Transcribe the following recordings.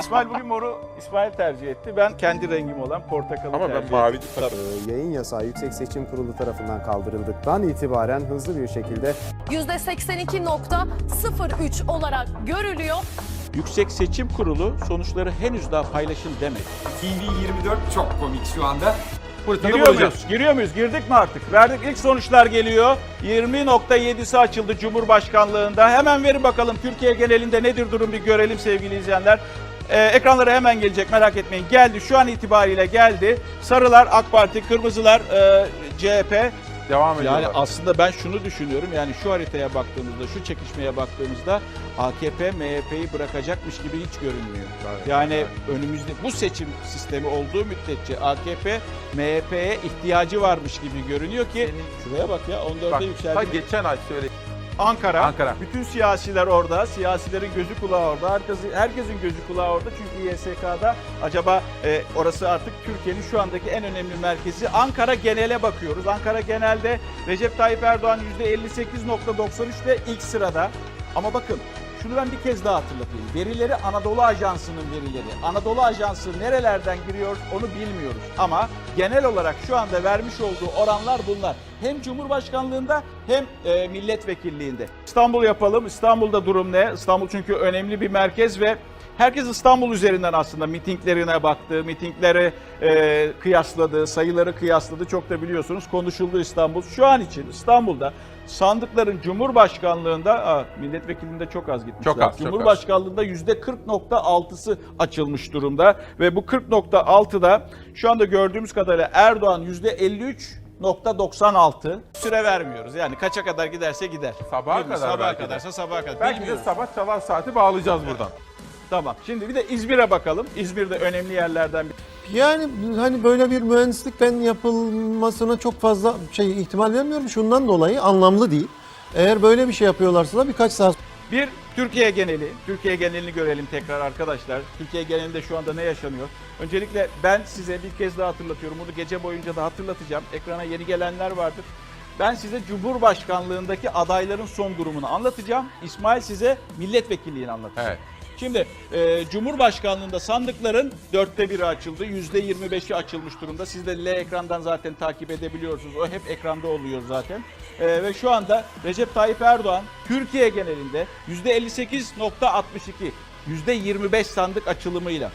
İsmail bugün moru İsmail tercih etti. Ben kendi rengim olan portakalı Ama tercih ben ettim. mavi Tabii. Ee, Yayın yasağı Yüksek Seçim Kurulu tarafından kaldırıldıktan itibaren hızlı bir şekilde %82.03 olarak görülüyor. Yüksek Seçim Kurulu sonuçları henüz daha paylaşım demedi. TV24 çok komik şu anda. Fırtına Giriyor bulacağız. muyuz? Giriyor muyuz? Girdik mi artık? Verdik. İlk sonuçlar geliyor. 20.7'si açıldı Cumhurbaşkanlığında. Hemen verin bakalım Türkiye genelinde nedir durum bir görelim sevgili izleyenler. Ee, ekranlara hemen gelecek merak etmeyin. Geldi şu an itibariyle geldi. Sarılar AK Parti, kırmızılar e, CHP. Devam ediyorlar. Yani aslında ben şunu düşünüyorum. Yani şu haritaya baktığımızda, şu çekişmeye baktığımızda AKP MHP'yi bırakacakmış gibi hiç görünmüyor. Evet, Yani evet. önümüzde bu seçim sistemi olduğu müddetçe AKP MHP'ye ihtiyacı varmış gibi görünüyor ki şuraya bak ya 14'e Bak, ta yükseldi. geçen ay söyle. Ankara, Ankara. bütün siyasiler orada, siyasilerin gözü kulağı orada, herkesin, herkesin gözü kulağı orada çünkü YSK'da acaba e, orası artık Türkiye'nin şu andaki en önemli merkezi. Ankara genele bakıyoruz. Ankara genelde Recep Tayyip Erdoğan %58.93 ile ilk sırada. Ama bakın şunu ben bir kez daha hatırlatayım. Verileri Anadolu Ajansı'nın verileri. Anadolu Ajansı nerelerden giriyor onu bilmiyoruz. Ama genel olarak şu anda vermiş olduğu oranlar bunlar. Hem Cumhurbaşkanlığında hem e, milletvekilliğinde. İstanbul yapalım. İstanbul'da durum ne? İstanbul çünkü önemli bir merkez ve herkes İstanbul üzerinden aslında mitinglerine baktı, mitingleri e, kıyasladı, sayıları kıyasladı. Çok da biliyorsunuz konuşuldu İstanbul. Şu an için İstanbul'da sandıkların Cumhurbaşkanlığında, aa, milletvekilinde çok az gitmişler. Çok az. Cumhurbaşkanlığında %40.6'sı açılmış durumda ve bu 40.6'da şu anda gördüğümüz kadarıyla Erdoğan %53.96 süre vermiyoruz. Yani kaça kadar giderse gider. Sabaha mi? kadar Sabaha belki de. kadarsa sabaha kadar. Belki de Bilmiyoruz. sabah çalar saati bağlayacağız buradan. Tamam. Şimdi bir de İzmir'e bakalım. İzmir'de önemli yerlerden bir. Yani hani böyle bir mühendislikten yapılmasına çok fazla şey ihtimal vermiyorum. Şundan dolayı anlamlı değil. Eğer böyle bir şey yapıyorlarsa da birkaç saat Bir Türkiye geneli. Türkiye genelini görelim tekrar arkadaşlar. Türkiye genelinde şu anda ne yaşanıyor? Öncelikle ben size bir kez daha hatırlatıyorum. Bunu gece boyunca da hatırlatacağım. Ekrana yeni gelenler vardır. Ben size Cumhurbaşkanlığındaki adayların son durumunu anlatacağım. İsmail size milletvekilliğini anlatacak. Evet. Şimdi e, Cumhurbaşkanlığında sandıkların dörtte biri açıldı. Yüzde 25'i açılmış durumda. Siz de L ekrandan zaten takip edebiliyorsunuz. O hep ekranda oluyor zaten. E, ve şu anda Recep Tayyip Erdoğan Türkiye genelinde yüzde 58.62 yüzde 25 sandık açılımıyla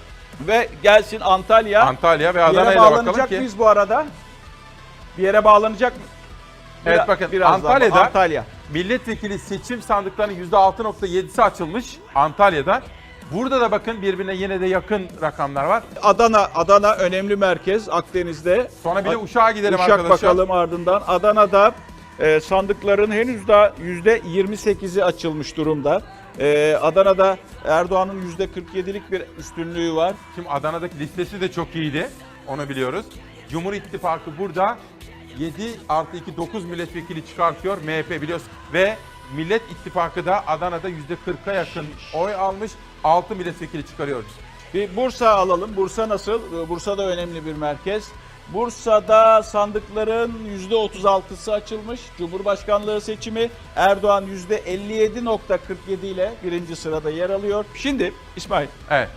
ve gelsin Antalya. Antalya ve bir yere Adana'ya da bakalım bağlanacak ki. mıyız bu arada? Bir yere bağlanacak mı? Evet, Biraz- bakın, birazdan. Antalya'da- Antalya. Milletvekili seçim sandıklarının %6.7'si açılmış Antalya'da. Burada da bakın birbirine yine de yakın rakamlar var. Adana, Adana önemli merkez Akdeniz'de. Sonra bir de Uşak'a gidelim Uşak arkadaşlar. bakalım ardından. Adana'da e, sandıkların henüz daha yüzde 28'i açılmış durumda. E, Adana'da Erdoğan'ın yüzde 47'lik bir üstünlüğü var. Şimdi Adana'daki listesi de çok iyiydi. Onu biliyoruz. Cumhur İttifakı burada 7 artı 2 9 milletvekili çıkartıyor MHP biliyorsun. Ve Millet İttifakı da Adana'da %40'a yakın oy almış. 6 milletvekili çıkarıyor. Bir Bursa alalım. Bursa nasıl? E, Bursa da önemli bir merkez. Bursa'da sandıkların %36'sı açılmış. Cumhurbaşkanlığı seçimi Erdoğan %57.47 ile birinci sırada yer alıyor. Şimdi İsmail Evet.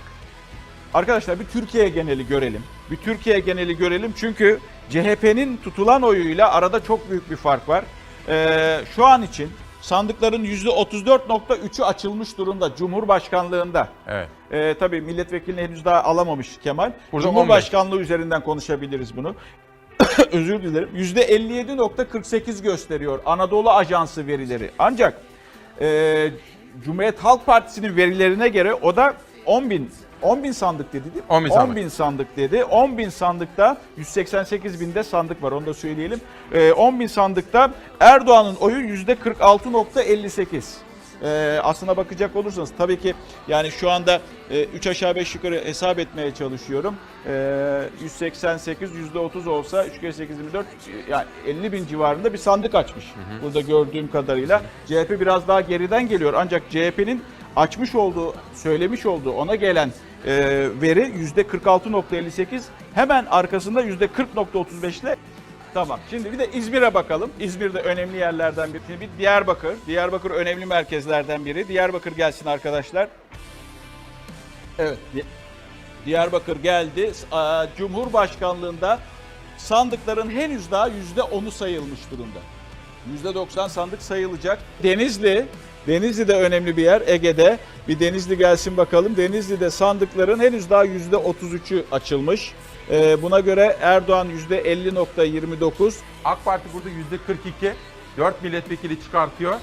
Arkadaşlar bir Türkiye geneli görelim. Bir Türkiye geneli görelim çünkü CHP'nin tutulan oyuyla arada çok büyük bir fark var. Ee, şu an için sandıkların %34.3'ü açılmış durumda Cumhurbaşkanlığında. Evet. Ee, tabii milletvekilini henüz daha alamamış Kemal. Burada Cumhurbaşkanlığı üzerinden konuşabiliriz bunu. Özür dilerim. %57.48 gösteriyor Anadolu Ajansı verileri. Ancak e, Cumhuriyet Halk Partisi'nin verilerine göre o da 10 bin 10 bin sandık dedi değil mi? 10 bin sandık. bin sandık dedi. 10 bin sandıkta 188 binde sandık var onu da söyleyelim. Ee, 10 bin sandıkta Erdoğan'ın oyu %46.58. Ee, aslına bakacak olursanız tabii ki yani şu anda 3 aşağı 5 yukarı hesap etmeye çalışıyorum. Ee, 188 %30 olsa 3 kere 8 24 yani 50 bin civarında bir sandık açmış. Burada gördüğüm kadarıyla. CHP biraz daha geriden geliyor ancak CHP'nin açmış olduğu, söylemiş olduğu ona gelen e, veri %46.58 hemen arkasında %40.35 ile Tamam. Şimdi bir de İzmir'e bakalım. İzmir'de önemli yerlerden biri. Şimdi bir Diyarbakır. Diyarbakır önemli merkezlerden biri. Diyarbakır gelsin arkadaşlar. Evet. Di- Diyarbakır geldi. Cumhurbaşkanlığında sandıkların henüz daha yüzde onu sayılmış durumda. Yüzde 90 sandık sayılacak. Denizli, Denizli de önemli bir yer Ege'de. Bir Denizli gelsin bakalım. Denizli'de sandıkların henüz daha yüzde 33'ü açılmış. Ee, buna göre Erdoğan yüzde 50.29. AK Parti burada yüzde 42. 4 milletvekili çıkartıyor.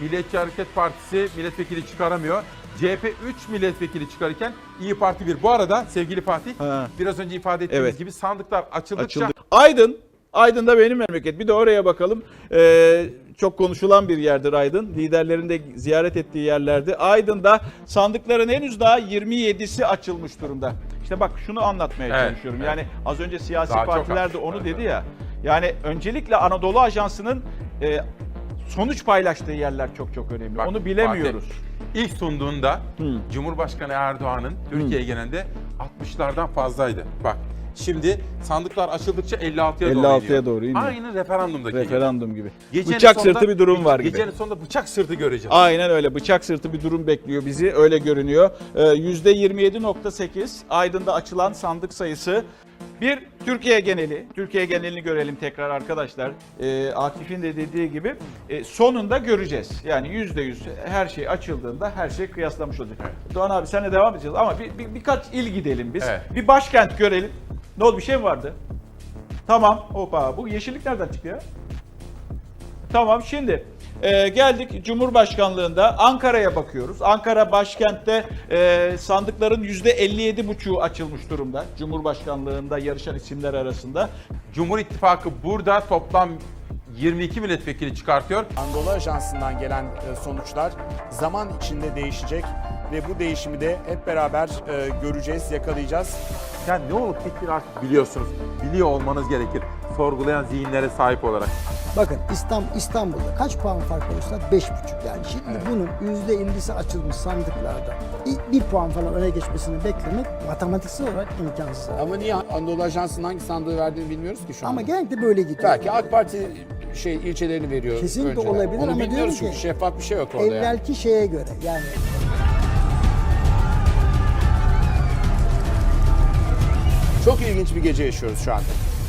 Milliyetçi Hareket Partisi milletvekili çıkaramıyor. CHP 3 milletvekili çıkarırken İyi Parti 1. Bu arada sevgili Fatih Ha. biraz önce ifade ettiğimiz Evet. gibi sandıklar açıldıkça açıldı. Aydın, Aydın da benim memleket. Bir de oraya bakalım. Ee, çok konuşulan bir yerdir Aydın. Liderlerin de ziyaret ettiği yerlerdi. Aydın'da sandıkların henüz daha 27'si açılmış durumda. İşte bak şunu anlatmaya Evet, çalışıyorum. evet. Yani az önce siyasi Daha partiler de onu Evet, dedi ya. Yani öncelikle Anadolu Ajansı'nın e, sonuç paylaştığı yerler çok çok önemli. Bak, onu bilemiyoruz. ilk sunduğunda Hı. Cumhurbaşkanı Erdoğan'ın Türkiye genelinde 60'lardan fazlaydı. Bak şimdi sandıklar açıldıkça 56'ya doğru 56'ya iniyor. doğru iniyor. Aynı referandumdaki gibi. Referandum gibi. Gecenin Bıçak sonunda- sırtı bir durum var gibi. Gecenin sonunda bıçak sırtı göreceğiz. Aynen öyle. Bıçak sırtı bir durum bekliyor bizi. Öyle görünüyor. Ee, %27.8 Aydın'da açılan sandık sayısı. Bir Türkiye geneli. Türkiye genelini görelim tekrar arkadaşlar. Ee, Akif'in de dediği gibi e, sonunda göreceğiz. Yani %100 her şey açıldığında her şey kıyaslamış olacak. Doğan abi senle devam edeceğiz ama bir, bir- birkaç il gidelim biz. Evet. Bir başkent görelim. Ne oldu bir şey mi vardı? Tamam. Hopa bu yeşillik nereden çıktı ya? Tamam şimdi e, geldik Cumhurbaşkanlığında Ankara'ya bakıyoruz. Ankara başkentte e, sandıkların %57,5'u açılmış durumda. Cumhurbaşkanlığında yarışan isimler arasında. Cumhur İttifakı burada toplam 22 milletvekili çıkartıyor. Anadolu Ajansı'ndan gelen e, sonuçlar zaman içinde değişecek ve bu değişimi de hep beraber e, göreceğiz, yakalayacağız. Yani ne olup bittiğini artık biliyorsunuz. Biliyor olmanız gerekir. Sorgulayan zihinlere sahip olarak. Bakın İstanbul, İstanbul'da kaç puan fark olursa 5,5 yani şimdi bunun %50'si açılmış sandıklarda bir, puan falan öne geçmesini beklemek matematiksel olarak imkansız. Ama niye Anadolu Ajansı'nın hangi sandığı verdiğini bilmiyoruz ki şu anda. Ama genellikle böyle gidiyor. Belki AK Parti şey ilçelerini veriyor. Kesinlikle önceden. olabilir Onu ama bilmiyoruz diyorum çünkü ki, şeffaf bir şey yok orada. yani. Evvelki şeye göre yani Çok ilginç bir gece yaşıyoruz şu anda.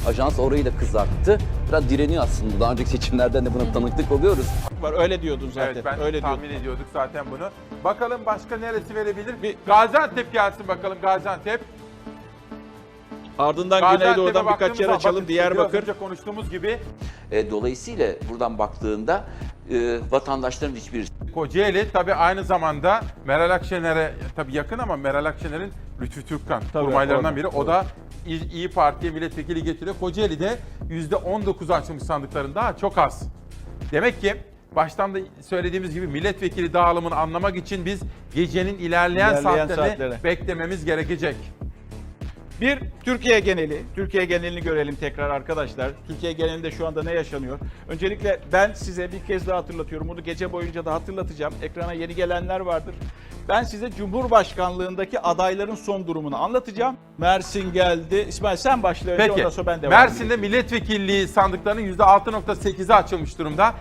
Ajans orayı da kızarttı. Biraz direniyor aslında. Daha önceki seçimlerden de buna tanıklık oluyoruz. Var öyle diyordun zaten. Evet ben öyle tahmin diyordun. ediyorduk zaten bunu. Bakalım başka neresi verebilir? Bir Gaziantep gelsin bakalım Gaziantep. Ardından Gaziantep'e Güneydoğu'dan birkaç yer zaman açalım. bakın, Diyarbakır. Biraz önce konuştuğumuz gibi E, dolayısıyla buradan baktığında e, vatandaşların hiçbir Kocaeli tabii aynı zamanda Meral Akşener'e tabii yakın ama Meral Akşener'in Lütfü Türkkan Tabii, kurmaylarından biri. O da İyi, Parti'ye milletvekili getiriyor. Kocaeli'de %19 açılmış sandıkların daha çok az. Demek ki baştan da söylediğimiz gibi milletvekili dağılımını anlamak için biz gecenin ilerleyen, İlerleyen saatlerini saatleri. beklememiz gerekecek. Bir Türkiye geneli. Türkiye genelini görelim tekrar arkadaşlar. Türkiye genelinde şu anda ne yaşanıyor? Öncelikle ben size bir kez daha hatırlatıyorum. Bunu gece boyunca da hatırlatacağım. Ekrana yeni gelenler vardır. Ben size Cumhurbaşkanlığındaki adayların son durumunu anlatacağım. Mersin geldi. İsmail sen başla önce Peki. ondan sonra ben devam Mersin'de edeyim. milletvekilliği sandıklarının %6.8'i açılmış durumda.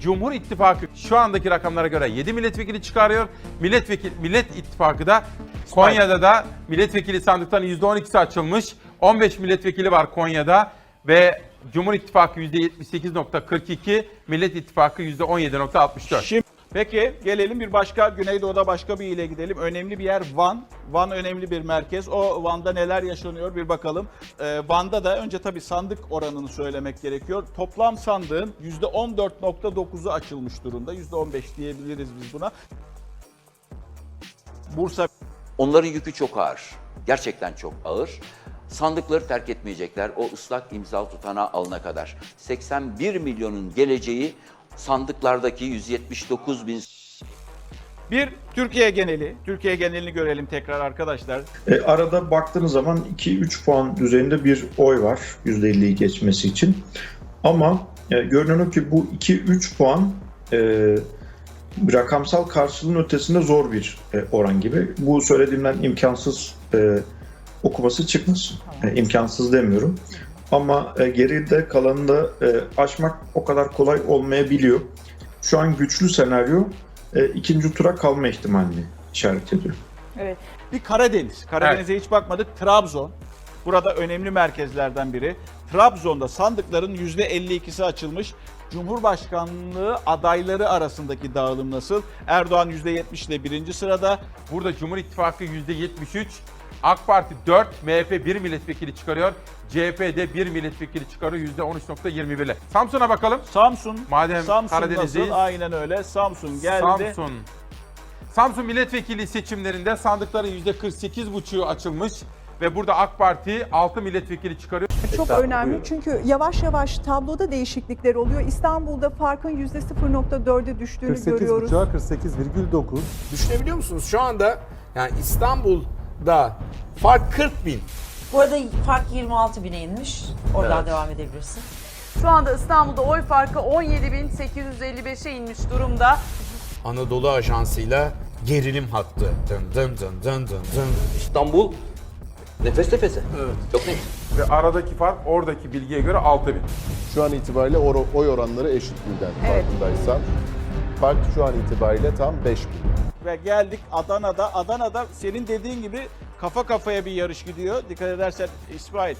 Cumhur İttifakı şu andaki rakamlara göre 7 milletvekili çıkarıyor. Milletvekili Millet İttifakı da Konya'da da milletvekili sandıklarının %12'si açılmış. 15 milletvekili var Konya'da ve Cumhur İttifakı %78.42, Millet İttifakı %17.64. Şimdi peki gelelim bir başka Güneydoğu'da başka bir ile gidelim. Önemli bir yer Van. Van önemli bir merkez. O Van'da neler yaşanıyor bir bakalım. Ee, Van'da da önce tabii sandık oranını söylemek gerekiyor. Toplam sandığın %14.9'u açılmış durumda. %15 diyebiliriz biz buna. Bursa Onların yükü çok ağır. Gerçekten çok ağır. Sandıkları terk etmeyecekler o ıslak imza tutanağı alana kadar. 81 milyonun geleceği sandıklardaki 179 bin bir Türkiye geneli. Türkiye genelini görelim tekrar arkadaşlar. E, arada baktığınız zaman 2-3 puan düzeyinde bir oy var %50'yi geçmesi için. Ama e, görünen o ki bu 2-3 puan e, rakamsal karşılığın ötesinde zor bir e, oran gibi. Bu söylediğimden imkansız e, okuması çıkmasın. E, imkansız demiyorum. Ama e, geride kalanını da e, aşmak o kadar kolay olmayabiliyor. Şu an güçlü senaryo e, ikinci tura kalma ihtimalini işaret ediyor. Evet. Bir Karadeniz. Karadeniz'e hiç bakmadık. Trabzon. Burada önemli merkezlerden biri. Trabzon'da sandıkların %52'si açılmış. Cumhurbaşkanlığı adayları arasındaki dağılım nasıl? Erdoğan %70 ile birinci sırada. Burada Cumhur İttifakı %73, AK Parti 4, MHP 1 milletvekili çıkarıyor. CHP'de 1 milletvekili çıkarıyor %13.21 ile. Samsun'a bakalım. Samsun. Madem Samsun Karadeniz'deyiz. nasıl? Aynen öyle. Samsun geldi. Samsun. Samsun milletvekili seçimlerinde sandıkların %48,5'u açılmış ve burada AK Parti 6 milletvekili çıkarıyor. Çok önemli çünkü yavaş yavaş tabloda değişiklikler oluyor. İstanbul'da farkın %0.4'e düştüğünü görüyoruz. 48,9. Düşünebiliyor musunuz? Şu anda yani İstanbul'da fark 40 bin. Bu arada fark 26 bine inmiş. Oradan devam edebilirsin. Şu anda İstanbul'da oy farkı 17.855'e inmiş durumda. Anadolu Ajansı'yla gerilim hattı. Dın dın dın dın dın dın. İstanbul nefes nefese. Çok net. Ve aradaki fark oradaki bilgiye göre 6 bin. Şu an itibariyle or- oy oranları eşit birden Evet. farkındaysan. Fark şu an itibariyle tam 5 bin. Ve geldik Adana'da. Adana'da senin dediğin gibi kafa kafaya bir yarış gidiyor. Dikkat edersen İsmail.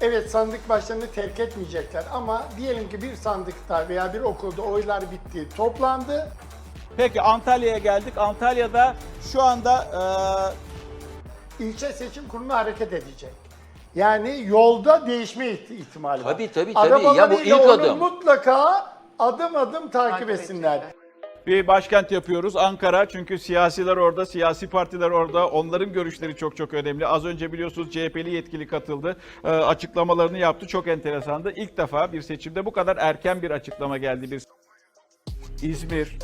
Evet sandık başlarını terk etmeyecekler ama diyelim ki bir sandıkta veya bir okulda oylar bitti, toplandı. Peki Antalya'ya geldik. Antalya'da şu anda ilçe seçim kurulu hareket edecek. Yani yolda değişme ihti- ihtimali var. Tabii tabii tabii. Ya bu ilk onu adım. mutlaka adım adım takip etsinler. e, bir başkent yapıyoruz Ankara. Çünkü siyasiler orada, siyasi partiler orada. Onların görüşleri çok çok önemli. Az önce biliyorsunuz CHP'li yetkili katıldı. Ee, açıklamalarını yaptı. Çok enteresandı. İlk defa bir seçimde bu kadar erken bir açıklama geldi. Bir İzmir,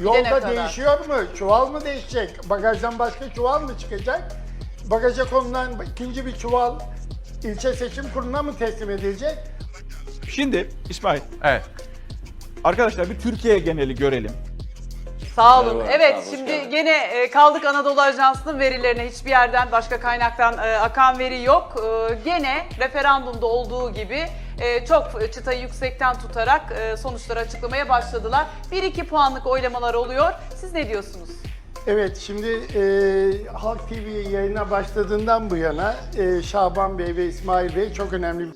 Yolda kadar. değişiyor mu? Çuval mı değişecek? Bagajdan başka çuval mı çıkacak? Bagaja konulan ikinci bir çuval ilçe seçim kuruluna mı teslim edilecek? Şimdi İsmail, Evet. Arkadaşlar bir Türkiye geneli görelim. Sağ olun. Merhaba, evet sağ şimdi geldin. gene e, kaldık Anadolu Ajansı'nın verilerine. Hiçbir yerden başka kaynaktan e, akan veri yok. E, gene referandumda olduğu gibi e, çok çıtayı yüksekten tutarak e, sonuçları açıklamaya başladılar. 1-2 puanlık oylamalar oluyor. Siz ne diyorsunuz? Evet, şimdi e, Halk TV yayına başladığından bu yana e, Şaban Bey ve İsmail Bey çok önemli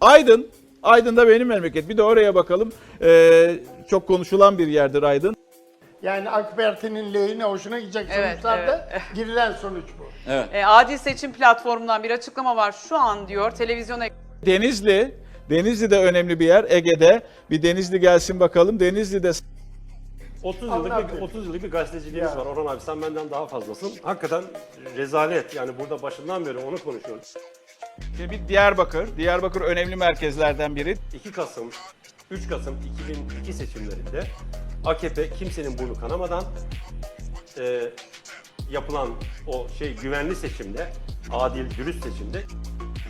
Aydın, Aydın'da benim memleket. Bir de oraya bakalım. Ee, çok konuşulan bir yerdir Aydın. Yani AK Parti'nin lehine hoşuna gidecek Evet, sonuçlarda evet. girilen sonuç bu. E, Adil Seçim Platformu'ndan bir açıklama var. Şu an diyor televizyona Denizli, Denizli de önemli bir yer. Ege'de bir Denizli gelsin bakalım. Denizli'de 30 yıllık bir- yıllık 30 yıllık bir gazeteciliğimiz var. Orhan abi sen benden daha fazlasın. Hakikaten rezalet. Yani burada başından beri onu konuşuyoruz. Şimdi bir Diyarbakır. Diyarbakır önemli merkezlerden biri. 2 Kasım, 3 Kasım 2002 seçimlerinde AKP kimsenin burnu kanamadan e, yapılan o şey güvenli seçimde, adil, dürüst seçimde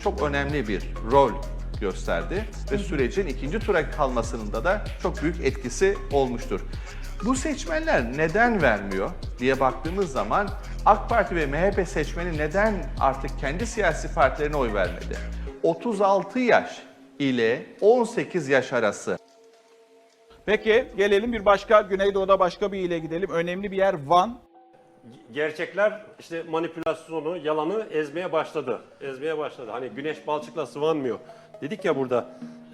çok önemli bir rol gösterdi ve sürecin ikinci tura kalmasında da çok büyük etkisi olmuştur. Bu seçmenler neden vermiyor diye baktığımız zaman AK Parti ve MHP seçmeni neden artık kendi siyasi partilerine oy vermedi? 36 yaş ile 18 yaş arası Peki gelelim bir başka Güneydoğu'da başka bir ile gidelim. Önemli bir yer Van. gerçekler işte manipülasyonu, yalanı ezmeye başladı. Ezmeye başladı. Hani güneş balçıkla sıvanmıyor. Dedik ya burada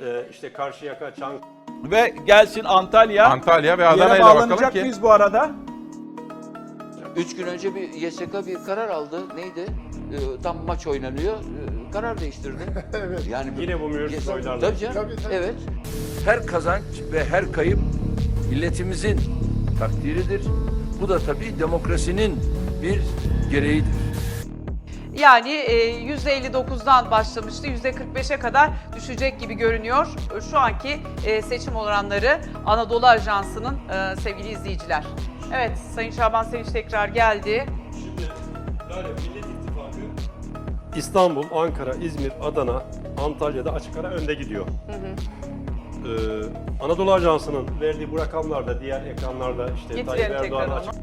e, işte Karşıyaka, Çankaya, Ve gelsin Antalya. Antalya ve Yere Adana'yla bakalım bağlanacak ki. mıyız bu arada? Üç gün önce bir YSK bir karar aldı. Neydi? Ee, tam maç oynanıyor. Ee, karar değiştirdi. Evet. Yani Yine bu mühürsüz Yes- oylarla. Tabii canım. Tabii, tabii. Evet. Her kazanç ve her kayıp milletimizin takdiridir. Bu da tabii demokrasinin bir gereğidir. Yani e, %59'dan başlamıştı. %45'e kadar düşecek gibi görünüyor. Şu anki e, seçim oranları Anadolu Ajansı'nın e, sevgili izleyiciler. Evet Sayın Şaban Sevinç tekrar geldi. Yani Millet İttifakı İstanbul, Ankara, İzmir, Adana, Antalya'da açık ara önde gidiyor. Ee, Anadolu Ajansı'nın verdiği bu rakamlarda diğer ekranlarda işte Getirelim Tayyip Erdoğan açık